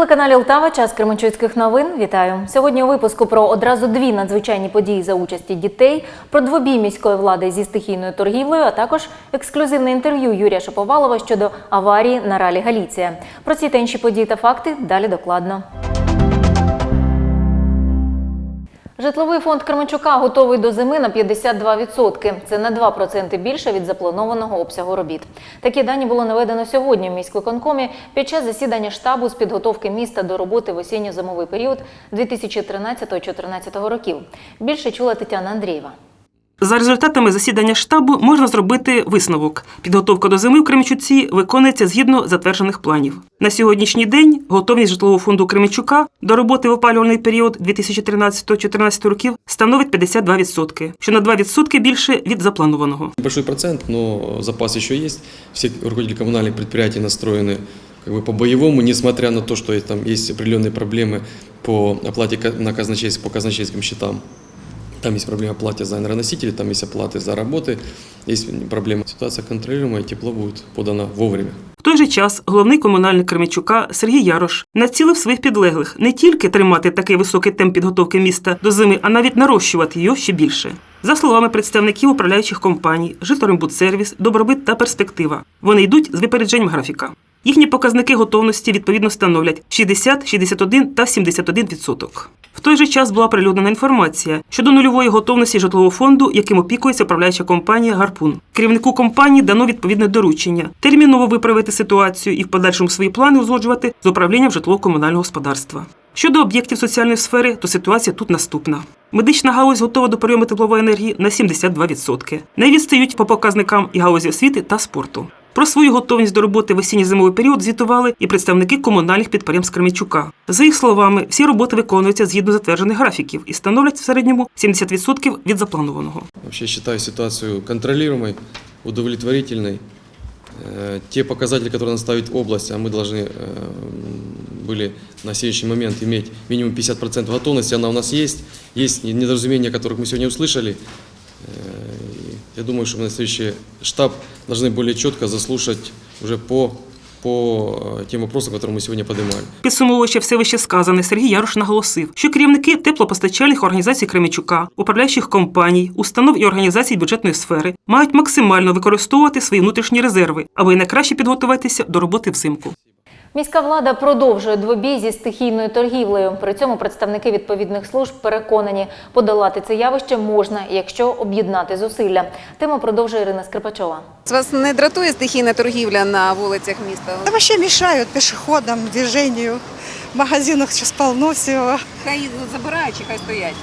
телеканалі Лтава час Кременчуцьких новин. Вітаю сьогодні. У випуску про одразу дві надзвичайні події за участі дітей, про двобій міської влади зі стихійною торгівлею, а також ексклюзивне інтерв'ю Юрія Шаповалова щодо аварії на ралі Галіція. Про ці та інші події та факти далі докладно. Житловий фонд Кременчука готовий до зими на 52%. Це на 2% більше від запланованого обсягу робіт. Такі дані було наведено сьогодні в міськвиконкомі під час засідання штабу з підготовки міста до роботи в осінньо-зимовий період 2013-2014 років. Більше чула Тетяна Андрієва. За результатами засідання штабу можна зробити висновок. Підготовка до зими в Кременчуці виконується згідно затверджених планів. На сьогоднішній день готовність житлового фонду Кременчука до роботи в опалювальний період 2013-2014 років становить 52%, що на 2% більше від запланованого. Большой процент, но запас еще есть. Все руководители коммунальных предприятий настроены как бы по-боевому, несмотря на то, что есть- там есть определенные проблемы по оплате ка- на казначейств, по казначейским счетам. Там есть проблема оплаты за энергоносители, там есть оплаты за работы, есть проблема. Ситуация контролируемая, тепло будет подано вовремя. В той же час головний комунальник Кременчука Сергій Ярош націлив своїх підлеглих не тільки тримати такий високий темп підготовки міста до зими, а навіть нарощувати його ще більше. За словами представників управляючих компаній, «Житлорембудсервіс», «Добробит» та «Перспектива», вони йдуть з випередженням графіка. Їхні показники готовності відповідно становлять 60, 61 та 71%. В той же час була оприлюднена інформація щодо нульової готовності житлового фонду, яким опікується управляюча компанія Гарпун. Керівнику компанії дано відповідне доручення терміново виправити ситуацію і в подальшому свої плани узгоджувати з управлінням житлово-комунального господарства. Щодо об'єктів соціальної сфери, то ситуація тут наступна. Медична галузь готова до прийому теплової енергії на 72%. Не відстають по показникам і галузі освіти та спорту. Про свою готовність до роботи в осінньо-зимовий період звітували і представники комунальних підприємств Кременчука. За їх словами, всі роботи виконуються згідно затверджених графіків і становлять в середньому 70% від запланованого. Вообще считаю ситуацию контролируемой, удовлетворительной. Э, Те показатели, которые надо ставить область, а мы должны э, были на сегодняшний момент иметь минимум 50% готовности, она у нас есть. Есть недоразумения, о которых мы сегодня услышали. Э, и Я думаю, что мы на следующий штаб должны более четко заслушать уже по, по э, тем вопросам, которые мы сегодня поднимали. Підсумовуючи все вище сказане, Сергій Ярош наголосив, що керівники теплопостачальних організацій Кременчука, управляючих компаній, установ і організацій бюджетної сфери мають максимально використовувати свої внутрішні резерви, аби найкраще підготуватися до роботи взимку. Міська влада продовжує двобій зі стихійною торгівлею. При цьому представники відповідних служб переконані, подолати це явище можна, якщо об'єднати зусилля. Тему продовжує Ірина Скрипачова. Вас не дратує стихійна торгівля на вулицях міста? Да вообще мешают пешеходам, движению. В магазинах сейчас полно всього. Хай забирають чи хай стоять.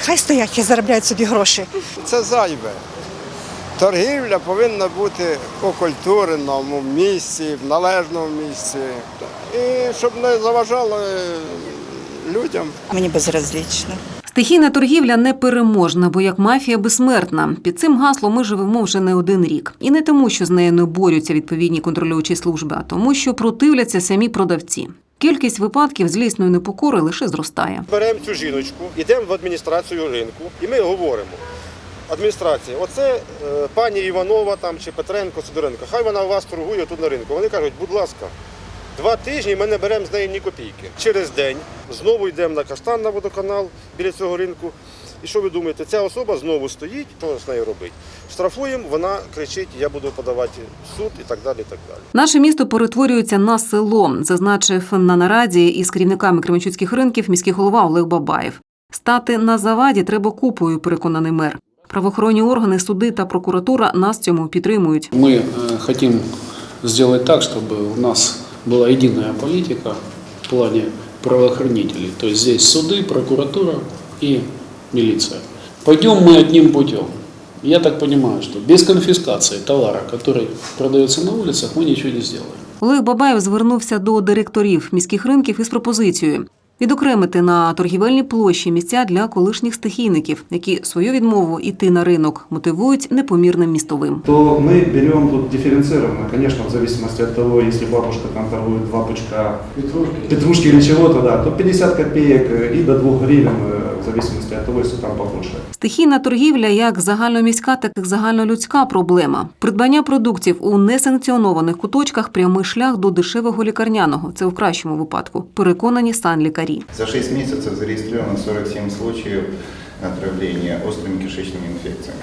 Хай стоять, хай заробляють собі гроші. Це зайве. Торгівля повинна бути у культурному місці, в належному місці. І щоб не заважало людям. Мені безразлично. Стихійна торгівля непереможна, бо як мафія безсмертна. Під цим гаслом ми живемо вже не один рік. І не тому, що з нею не борються відповідні контролюючі служби, а тому, що противляться самі продавці. Кількість випадків злісної непокори лише зростає. Беремо цю жіночку, йдемо в адміністрацію ринку, і ми говоримо. Адміністрація, оце е, пані Іванова там чи Петренко Сидоренко, хай вона у вас торгує тут на ринку. Вони кажуть, будь ласка, два тижні ми не беремо з неї ні копійки. Через день знову йдемо на каштан на водоканал біля цього ринку. І що ви думаєте, ця особа знову стоїть, що з нею робить? Штрафуємо, вона кричить, я буду подавати суд і так далі. І так далі. Наше місто перетворюється на село, зазначив на нараді із керівниками кременчуцьких ринків міський голова Олег Бабаєв. Стати на заваді треба купою, переконаний мер. Правоохоронні органи, суди та прокуратура нас в цьому підтримують. Мы э, хотим сделать так, чтобы у нас была единая политика в плане правоохранителей. То есть здесь суды, прокуратура и милиция. Пойдем мы одним путем. Я так понимаю, что без конфискации товара, который продается на улицах, мы ничего не сделаем. Олег Бабаєв звернувся до директорів міських ринків із пропозицією Відокремити на торгівельній площі місця для колишніх стихійників, які свою відмову йти на ринок мотивують непомірним містовим. то мы берем тут дифференцированно, конечно, в зависимости от того, если бабушка там торгует два пучка петрушки или чего-то, да, то 50 копеек э, и до 2 гривен, э, в зависимости от того, если там побольше. Стихійна торгівля як загальноміська, так і загальнолюдська проблема. Придбання продуктів у несанкціонованих куточках прямий шлях до дешевого лікарняного. Це в кращому випадку. Переконані санлікарі. За 6 месяцев зарегистрировано 47 случаев отравления острыми кишечными инфекциями.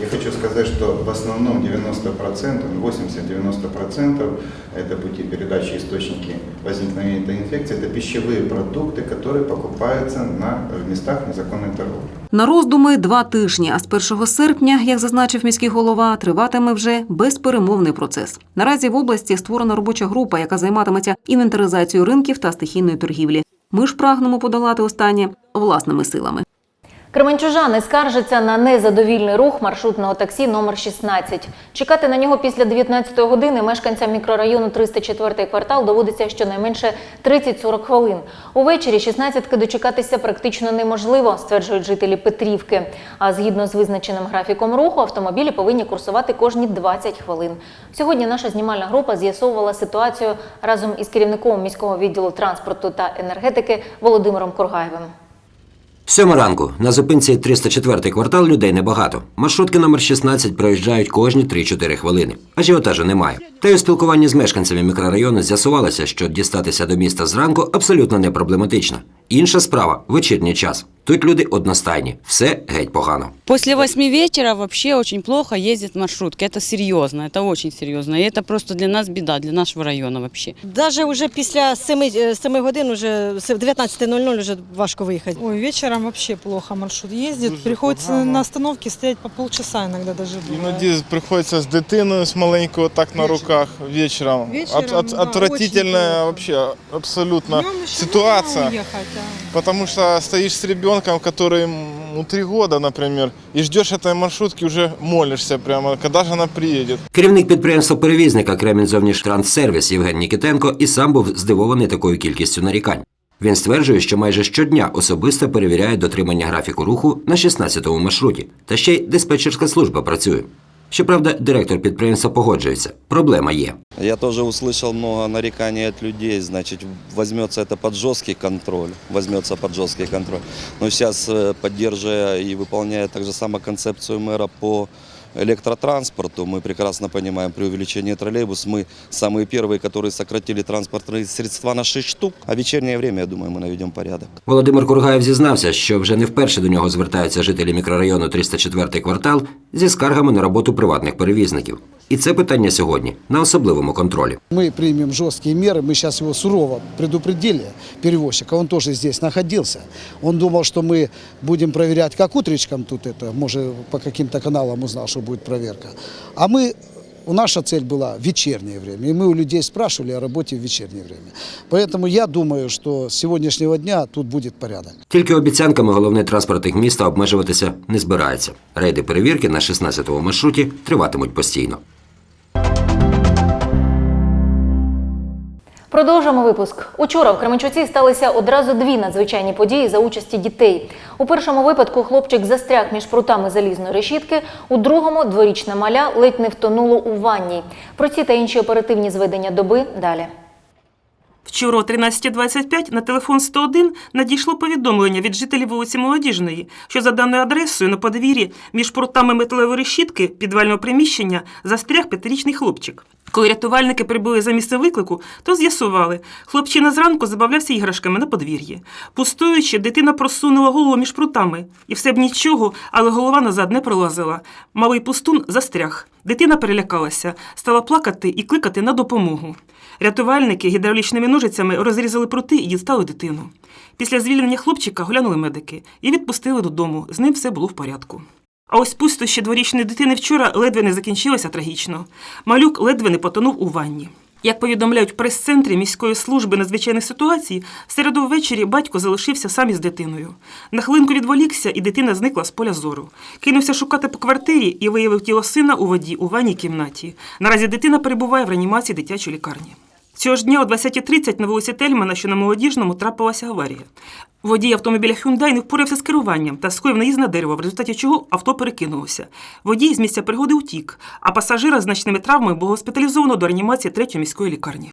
Я хочу сказать, что в основном 90%, 80-90% это пути передачи источники возникновения этой инфекции, это пищевые продукты, которые покупаются на, в местах незаконной торговли. На роздуми два тижні. А з 1 серпня, як зазначив міський голова, триватиме вже безперемовний процес. Наразі в області створена робоча група, яка займатиметься інвентаризацією ринків та стихійної торгівлі. Ми ж прагнемо подолати останнє власними силами. Кременчужани скаржаться на незадовільний рух маршрутного таксі номер 16. Чекати на нього після 19 години мешканцям мікрорайону 304 квартал доводиться щонайменше 30-40 хвилин. Увечері 16-ки дочекатися практично неможливо, стверджують жителі Петрівки. А згідно з визначеним графіком руху, автомобілі повинні курсувати кожні 20 хвилин. Сьогодні наша знімальна група з'ясовувала ситуацію разом із керівником міського відділу транспорту та енергетики Володимиром Кургаєвим. Сьома ранку на зупинці 304 квартал людей небагато. Маршрутки номер 16 проїжджають кожні 3-4 хвилини. Ажіотажу немає. Та й у спілкуванні з мешканцями мікрорайону з'ясувалося, що дістатися до міста зранку абсолютно не проблематично. Інша справа вечірній час. Тут люди одностайні, все геть погано. После восьми вечера вообще очень плохо ездят маршрутки. Это серьезно, это очень серьезно. И это просто для нас беда, для нашего района вообще. Даже уже після 7, 7 годин, уже 19.00 вже важко виїхати. Ой, вечером вообще плохо маршрут ездит. Приходится на остановке стоять по полчаса иногда даже бывает. Іноді приходиться з дитиною з маленькою так на руках вечором. Вечером, От, от, да, отвратительная очень вообще абсолютно Днем еще ситуация. можно уехать, да. Потому что стоишь с ребенком, который ну, три года, например, и ждешь этой маршрутки, уже молишься прямо, когда же она приедет. Керівник підприємства-перевізника Кремінь-Зовніштранссервіс Євген Нікітенко і сам був здивований такою кількістю нарікань. Він стверджує, що майже щодня особисто перевіряє дотримання графіку руху на 16-му маршруті, та ще й диспетчерська служба працює. Щоправда, директор підприємства погоджується. Проблема є. Я тоже услышал много нареканий от людей, значит, возьмется это под жесткий контроль, возьмется под жесткий контроль. Но сейчас, э, поддерживая и выполняя также самую концепцию мэра по электротранспорту, мы прекрасно понимаем, при увеличении троллейбус мы самые первые, которые сократили транспортные средства на 6 штук, а в вечернее время, я думаю, мы наведем порядок. Володимир Кургаєв зізнався, що вже не вперше до нього звертаються жителі мікрорайону 304 квартал зі скаргами на роботу приватних перевізників. І це питання сьогодні на особливому контролі. Мы примем жесткие меры, мы сейчас его сурово предупредили, перевозчика, он тоже здесь находился. Он думал, что мы будем проверять как утречком тут это, может по каким-то каналам узнал, что будет проверка. А мы, у наша цель была вечернее время, и мы у людей спрашивали о работе в вечернее время. Поэтому я думаю, что с сегодняшнего дня тут будет порядок. Тільки обіцянками головний транспортник міста обмежуватися не збирається. Рейди перевірки на 16-му маршруті триватимуть постійно. Продовжуємо випуск. Учора в Кременчуці сталися одразу дві надзвичайні події за участі дітей. У першому випадку хлопчик застряг між прутами залізної решітки, у другому дворічна маля ледь не втонуло у ванні. Про ці та інші оперативні зведення доби далі. Вчора о 13.25 на телефон 101 надійшло повідомлення від жителів вулиці Молодіжної, що за даною адресою на подвір'ї між прутами металевої решітки підвального приміщення застряг п'ятирічний хлопчик. Коли рятувальники прибули за місце виклику, то з'ясували, хлопчина зранку забавлявся іграшками на подвір'ї. Пустуючи, дитина просунула голову між прутами. І все б нічого, але голова назад не пролазила. Малий пустун застряг. Дитина перелякалася, стала плакати і кликати на допомогу. Рятувальники гідравлічними ножицями розрізали прути і дістали дитину. Після звільнення хлопчика глянули медики і відпустили додому. З ним все було в порядку. А ось пустощі дворічної дитини вчора ледве не закінчилося трагічно. Малюк ледве не потонув у ванні. Як повідомляють в прес-центрі міської служби надзвичайних ситуацій, в середу ввечері батько залишився сам із дитиною. На хвилинку відволікся, і дитина зникла з поля зору. Кинувся шукати по квартирі і виявив тіло сина у воді у ванній кімнаті. Наразі дитина перебуває в реанімації дитячої лікарні. Цього ж дня о 20.30 на вулиці Тельмана, що на молодіжному, трапилася аварія. Водій автомобіля Hyundai не впорався з керуванням та скоїв наїзд на дерево, в результаті чого авто перекинулося. Водій з місця пригоди утік, а пасажира з значними травмами було госпіталізовано до реанімації третьої міської лікарні.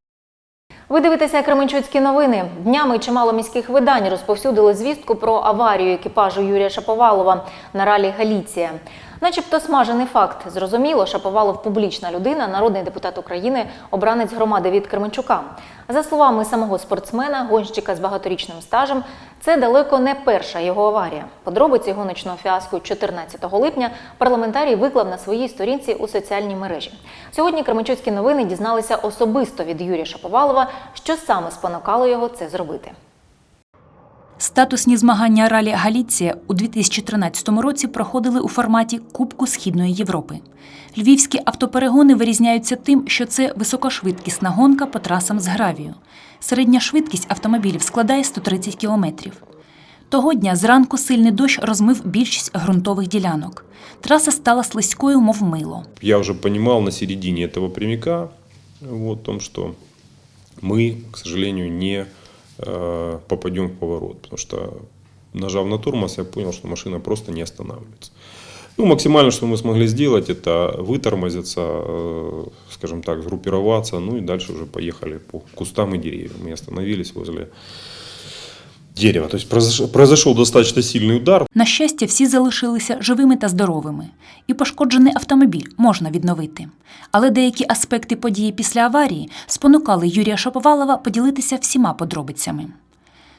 Ви дивитеся Кременчуцькі новини. Днями чимало міських видань розповсюдили звістку про аварію екіпажу Юрія Шаповалова на ралі Галіція. Начебто смажений факт. Зрозуміло, Шаповалов публічна людина, народний депутат України, обранець громади від Кременчука. За словами самого спортсмена, гонщика з багаторічним стажем, це далеко не перша його аварія. Подробиці гоночного фіаско 14 липня парламентарій виклав на своїй сторінці у соціальній мережі. Сьогодні Кременчуцькі новини дізналися особисто від Юрія Шаповалова, що саме спонукало його це зробити. Статусні змагання ралі Галіція у 2013 році проходили у форматі Кубку Східної Європи. Львівські автоперегони вирізняються тим, що це високошвидкісна гонка по трасам з гравію. Середня швидкість автомобілів складає 130 кілометрів. Того дня зранку сильний дощ розмив більшість ґрунтових ділянок. Траса стала слизькою, мов мило. Я уже понимал на середине этого прямика вот, о том, что мы, к сожалению, не э, попадем в поворот. Потому что, нажав на тормоз, я понял, что машина просто не останавливается. Ну, максимально, что мы смогли сделать, это вытормозиться, э, скажем так, сгруппироваться, ну и дальше уже поехали по кустам и деревьям. Мы остановились возле дерева. То есть произош- произошел достаточно сильный удар. На щастя, всі залишилися живими та здоровими, і пошкоджений автомобіль можна відновити. Але деякі аспекти події після аварії спонукали Юрія Шаповалова поділитися всіма подробицями.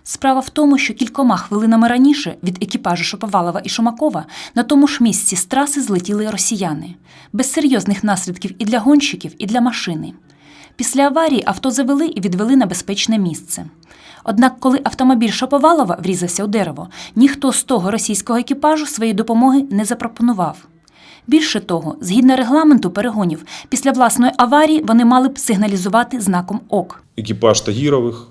Справа в тому, що кількома хвилинами раніше від екіпажу Шаповалова і Шумакова на тому ж місці з траси злетіли росіяни, без серйозних наслідків і для гонщиків, і для машини. Після аварії авто завели і відвели на безпечне місце. Однак, коли автомобіль Шаповалова врізався у дерево, ніхто з того російського екіпажу своєї допомоги не запропонував. Більше того, згідно регламенту перегонів, після власної аварії вони мали б сигналізувати знаком ОК. экипаж Тагировых,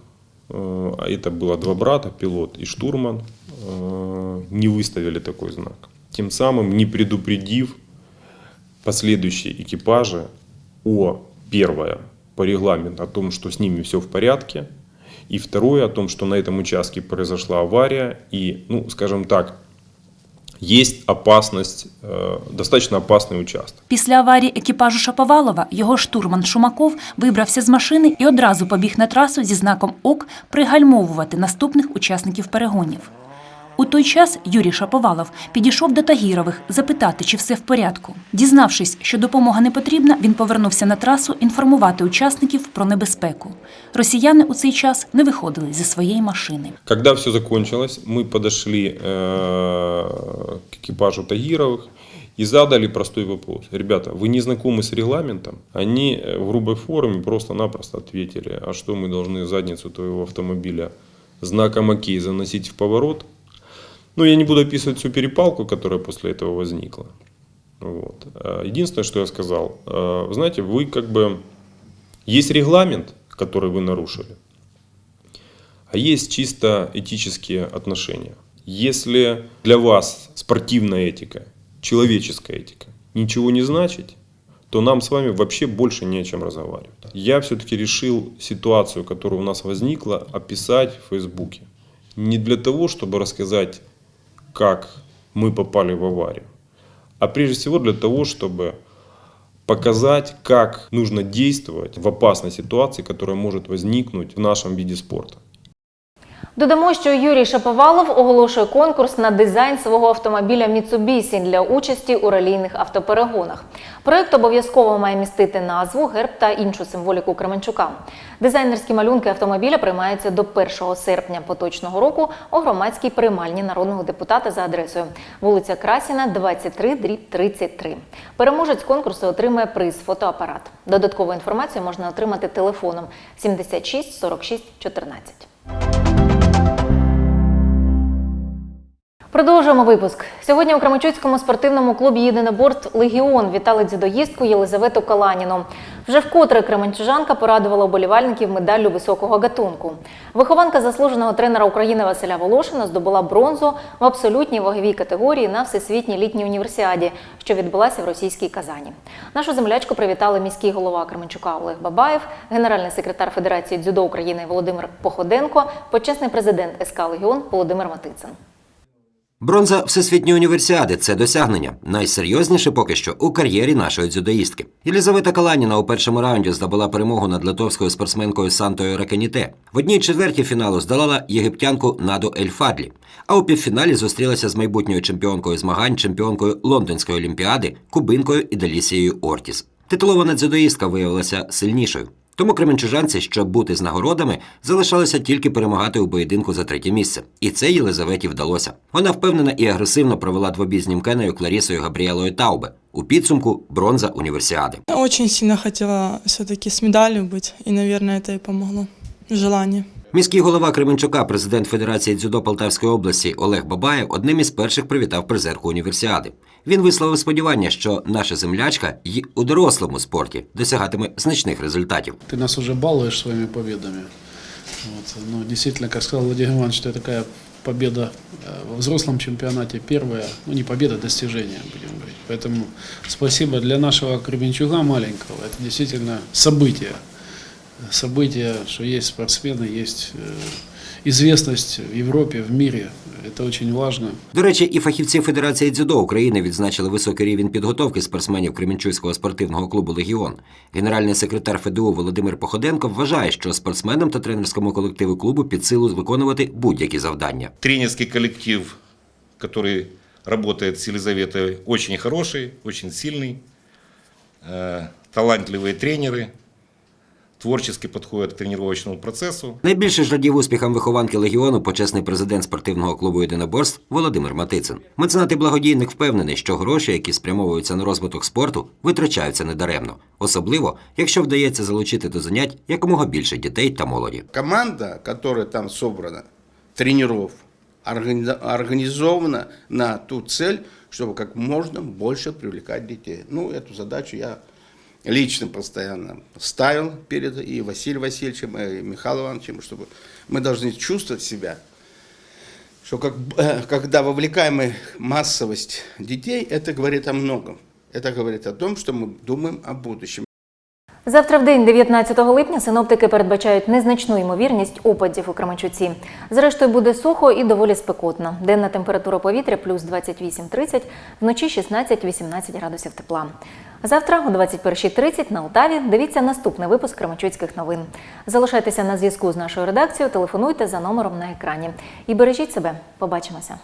э, а это было два брата, пилот и штурман, э, не выставили такой знак. Тем самым не предупредив последующие экипажи о, первое, по регламенту, о том, что с ними все в порядке, и второе, о том, что на этом участке произошла авария, и, ну, скажем так, есть опасность, э, достаточно опасный участок. Після аварії екіпажу Шаповалова його штурман Шумаков вибрався з машини і одразу побіг на трасу зі знаком ОК пригальмовувати наступних учасників перегонів. У той час Юрій Шаповалов підійшов до Тагірових запитати, чи все в порядку. Дізнавшись, що допомога не потрібна, він повернувся на трасу інформувати учасників про небезпеку. Росіяни у цей час не виходили зі своєї машини. Когда все закончилось, мы подошли э, к экипажу Тагировых и задали простой вопрос. Ребята, вы не знакомы с регламентом? Они э, в грубой форме просто-напросто ответили, а что мы должны задницу твоего автомобиля знаком ОК заносить в поворот? Ну, я не буду описывать всю перепалку, которая после этого возникла. Вот. Э, Единственное, что я сказал, вы знаете, вы как бы... Есть регламент, который вы нарушили, а есть чисто этические отношения. Если для вас спортивная этика, человеческая этика ничего не значит, то нам с вами вообще больше не о чем разговаривать. Я все-таки решил ситуацию, которая у нас возникла, описать в Фейсбуке. Не для того, чтобы рассказать, как мы попали в аварию, а прежде всего для того, чтобы показать, как нужно действовать в опасной ситуации, которая может возникнуть в нашем виде спорта. Додамо, що Юрій Шаповалов оголошує конкурс на дизайн свого автомобіля Mitsubishi для участі у ралійних автоперегонах. Проект обов'язково має містити назву, герб та іншу символіку Кременчука. Дизайнерські малюнки автомобіля приймаються до 1 серпня поточного року у громадській приймальні народного депутата за адресою вулиця Красіна, 23, дріб 33. Переможець конкурсу отримає приз фотоапарат. Додаткову інформацію можна отримати телефоном 76 46 14. Продовжуємо випуск. Сьогодні у Крамачуцькому спортивному клубі «Єдиноборств Легіон вітали дзюдоїстку Єлизавету Каланіну. Вже вкотре кременчужанка порадувала оболівальників медаллю високого гатунку. Вихованка заслуженого тренера України Василя Волошина здобула бронзу в абсолютній ваговій категорії на всесвітній літній універсіаді, що відбулася в російській Казані. Нашу землячку привітали міський голова Кременчука Олег Бабаєв, генеральний секретар Федерації дзюдо України Володимир Походенко, почесний президент СК Легіон Володимир Матицин. Бронза Всесвітньої універсіади це досягнення. Найсерйозніше поки що у кар'єрі нашої дзюдоїстки. Єлізавета Каланіна у першому раунді здобула перемогу над литовською спортсменкою Сантою Ракеніте. В одній четверті фіналу здолала єгиптянку Наду Ельфадлі. А у півфіналі зустрілася з майбутньою чемпіонкою змагань, чемпіонкою Лондонської олімпіади, кубинкою Іделісією Ортіс. Титулована дзюдоїстка виявилася сильнішою. Тому кременчужанці, щоб бути з нагородами, залишалося тільки перемагати у поєдинку за третє місце. І це Єлизаветі вдалося. Вона впевнена і агресивно провела двобій з німкеною Кларісою Габріелою Таубе. У підсумку бронза універсіади. Дуже сильно хотіла все-таки з медалью бути, і, мабуть, це і помогло. Желание. Міський голова Кременчука, президент Федерації дзюдо Полтавської області Олег Бабаєв одним із перших привітав призерку універсіади. Він висловив сподівання, що наша землячка й у дорослому спорті досягатиме значних результатів. Ты нас уже балуешь своими победами. Вот. Ну, действительно, как сказал Владимир Иванович, это такая победа э, во взрослом чемпионате первая, ну не победа, а достижение, будем говорить. Поэтому спасибо для нашего Кременчуга маленького. Это действительно событие. Событие, что есть спортсмены, есть э, известность в Европе, в мире. Это очень важно. До речі, і фахівці Федерації дзюдо України відзначили високий рівень підготовки спортсменів Кременчуцького спортивного клубу Легіон. Генеральний секретар ФДУ Володимир Походенко вважає, що спортсменам та тренерському колективу клубу під силу виконувати будь-які завдання. Тренерский коллектив, который работает с Елизаветой, очень хороший, очень сильный, э, талантливые тренеры, творчески подходят к тренировочному процессу. Найбільше ж радів успіхам вихованки легіону почесний президент спортивного клубу єдиноборств Володимир Матицин. Меценат і благодійник впевнений, що гроші, які спрямовуються на розвиток спорту, витрачаються недаремно, особливо якщо вдається залучити до занять якомога більше дітей та молоді. Команда, которая там собрана, тренеров, органи- организована на ту цель, чтобы как можно больше привлекать детей. Ну, эту задачу я лично постоянно ставил перед и Василием Васильевичем, и Михаилом Ивановичем, чтобы мы должны чувствовать себя, что как, когда вовлекаем их массовость детей, это говорит о многом. Это говорит о том, что мы думаем о будущем. Завтра в день, 19 липня, синоптики передбачають незначну ймовірність опадів у Кременчуці. Зрештою, буде сухо і доволі спекотно. Денна температура повітря плюс 28-30, вночі 16-18 градусів тепла. Завтра о 21.30 на Алтаві дивіться наступний випуск Кременчуцьких новин. Залишайтеся на зв'язку з нашою редакцією, телефонуйте за номером на екрані. І бережіть себе. Побачимося.